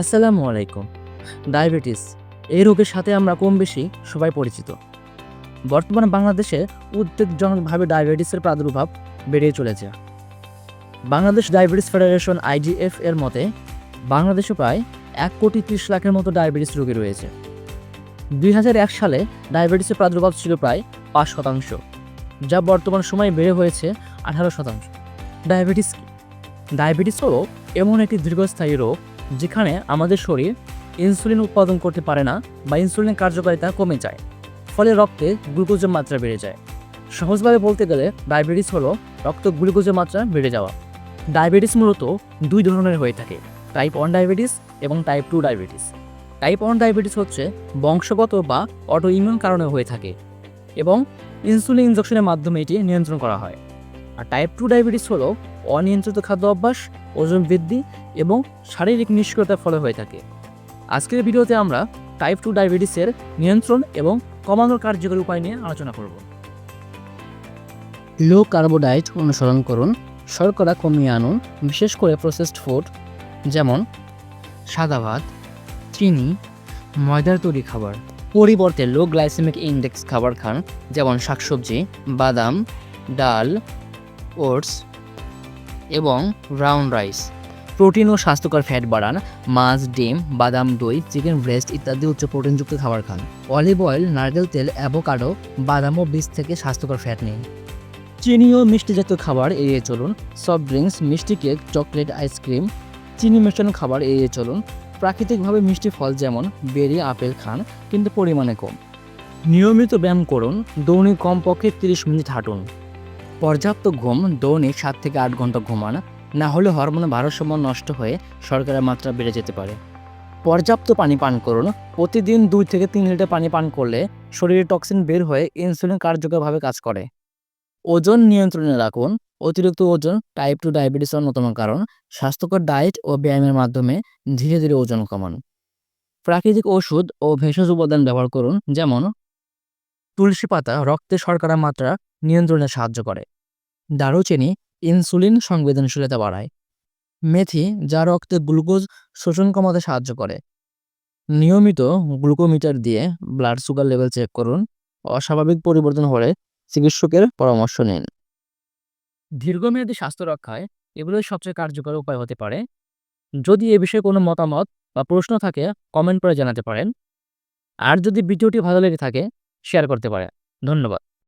আসসালামু আলাইকুম। ডায়াবেটিস, এই রোগের সাথে আমরা কম বেশি সবাই পরিচিত। বর্তমানে বাংলাদেশে উদ্বেগজনকভাবে ডায়াবেটিসের প্রাদুর্ভাব বেড়ে চলেছে। বাংলাদেশ ডায়াবেটিস ফেডারেশন আইডিএফ এর মতে, বাংলাদেশে প্রায় এক কোটি ত্রিশ লাখের মতো ডায়াবেটিস রোগী রয়েছে। দুই হাজার এক সালে ডায়াবেটিসের প্রাদুর্ভাব ছিল প্রায় পাঁচ শতাংশ, যা বর্তমান সময়ে বেড়ে হয়েছে আঠারো শতাংশ। ডায়াবেটিস কি? ডায়াবেটিস হলো এমন একটি দীর্ঘস্থায়ী রোগ যেখানে আমাদের শরীর ইনসুলিন উৎপাদন করতে পারে না বা ইনসুলিনের কার্যকারিতা কমে যায়, ফলে রক্তে গ্লুকোজের মাত্রা বেড়ে যায়। সহজভাবে বলতে গেলে ডায়াবেটিস হলো রক্ত গ্লুকোজের মাত্রা বেড়ে যাওয়া। ডায়াবেটিস মূলত দুই ধরনের হয়ে থাকে টাইপ ওয়ান ডায়াবেটিস এবং type two diabetes type one diabetes হচ্ছে বংশগত বা অটো ইমিউন কারণে হয়ে থাকে এবং ইনসুলিন ইনজেকশনের মাধ্যমে এটি নিয়ন্ত্রণ করা হয়। আর টাইপ টু ডায়াবেটিস হলো অনিয়ন্ত্রিত খাদ্য অভ্যাস, ওজন বৃদ্ধি এবং শারীরিক নিষ্ক্রিয়তার ফলে হয়ে থাকে। আজকের ভিডিওতে আমরা টাইপ টু ডায়াবেটিসের নিয়ন্ত্রণ এবং কমানোর কার্যকরী উপায় নিয়ে আলোচনা করব। লো কার্বোডাইট অনুসরণ করুন, শর্করা কমিয়ে আনুন, বিশেষ করে প্রসেসড ফুড যেমন সাদা ভাত, চিনি, ময়দার তৈরি খাবার। পরিবর্তে লো গ্লাইসেমিক ইন্ডেক্স খাবার খান, যেমন শাকসবজি, বাদাম, ডাল ওটস এবং ব্রাউন রাইস। প্রোটিন ও স্বাস্থ্যকর ফ্যাট বাড়ান, মাছ, ডিম, বাদাম, দই, চিকেন, ব্রেস্ট ইত্যাদি উচ্চ প্রোটিনযুক্ত খাবার খান। অলিভ অয়েল, নারকেল তেল, অ্যাভোকাডো, বাদাম ও বীজ থেকে স্বাস্থ্যকর ফ্যাট নিন। চিনি ও মিষ্টি জাতীয় খাবার এড়িয়ে চলুন। সফট ড্রিঙ্কস, মিষ্টি কেক, চকলেট, আইসক্রিম, চিনি মেশানো খাবার এড়িয়ে চলুন। প্রাকৃতিকভাবে মিষ্টি ফল যেমন বেরি, আপেল খান, কিন্তু পরিমাণে কম। নিয়মিত ব্যায়াম করুন। দৈনিক কমপক্ষে তিরিশ মিনিট হাঁটুন। পর্যাপ্ত ঘুম দৈনিক সাত থেকে আট ঘণ্টা ঘুমান, না হলে হরমোনের ভারসাম্য নষ্ট হয়ে শর্করার মাত্রা বেড়ে যেতে পারে। পর্যাপ্ত পানি পান করুন। প্রতিদিন দুই থেকে তিন লিটার পানি পান করলে শরীরে টক্সিন বের হয়ে ইনসুলিন কার্যকরভাবে কাজ করে। ওজন নিয়ন্ত্রণে রাখুন। অতিরিক্ত ওজন টাইপ টু ডায়াবেটিসের অন্যতম কারণ। স্বাস্থ্যকর ডায়েট ও ব্যায়ামের মাধ্যমে ধীরে ধীরে ওজন কমান। প্রাকৃতিক ওষুধ ও ভেষজ উপাদান ব্যবহার করুন, যেমন তুলসী পাতা রক্তে শর্করার মাত্রা নিয়ন্ত্রণে সাহায্য করে। দারুচিনি ইনসুলিন সংবেদনশীলতা বাড়ায়। মেথি, যা রক্তে গ্লুকোজ শোষণ কমাতে সাহায্য করে। নিয়মিত গ্লুকোমিটার দিয়ে ব্লাড সুগার লেভেল চেক করুন। অস্বাভাবিক পরিবর্তন হলে চিকিৎসকের পরামর্শ নিন। দীর্ঘমেয়াদী স্বাস্থ্য রক্ষায় এগুলোই সবচেয়ে কার্যকর উপায় হতে পারে। যদি এ বিষয়ে কোনো মতামত বা প্রশ্ন থাকে কমেন্ট করে জানাতে পারেন। আর যদি ভিডিওটি ভালো লেগে থাকে শেয়ার করতে পারেন। ধন্যবাদ।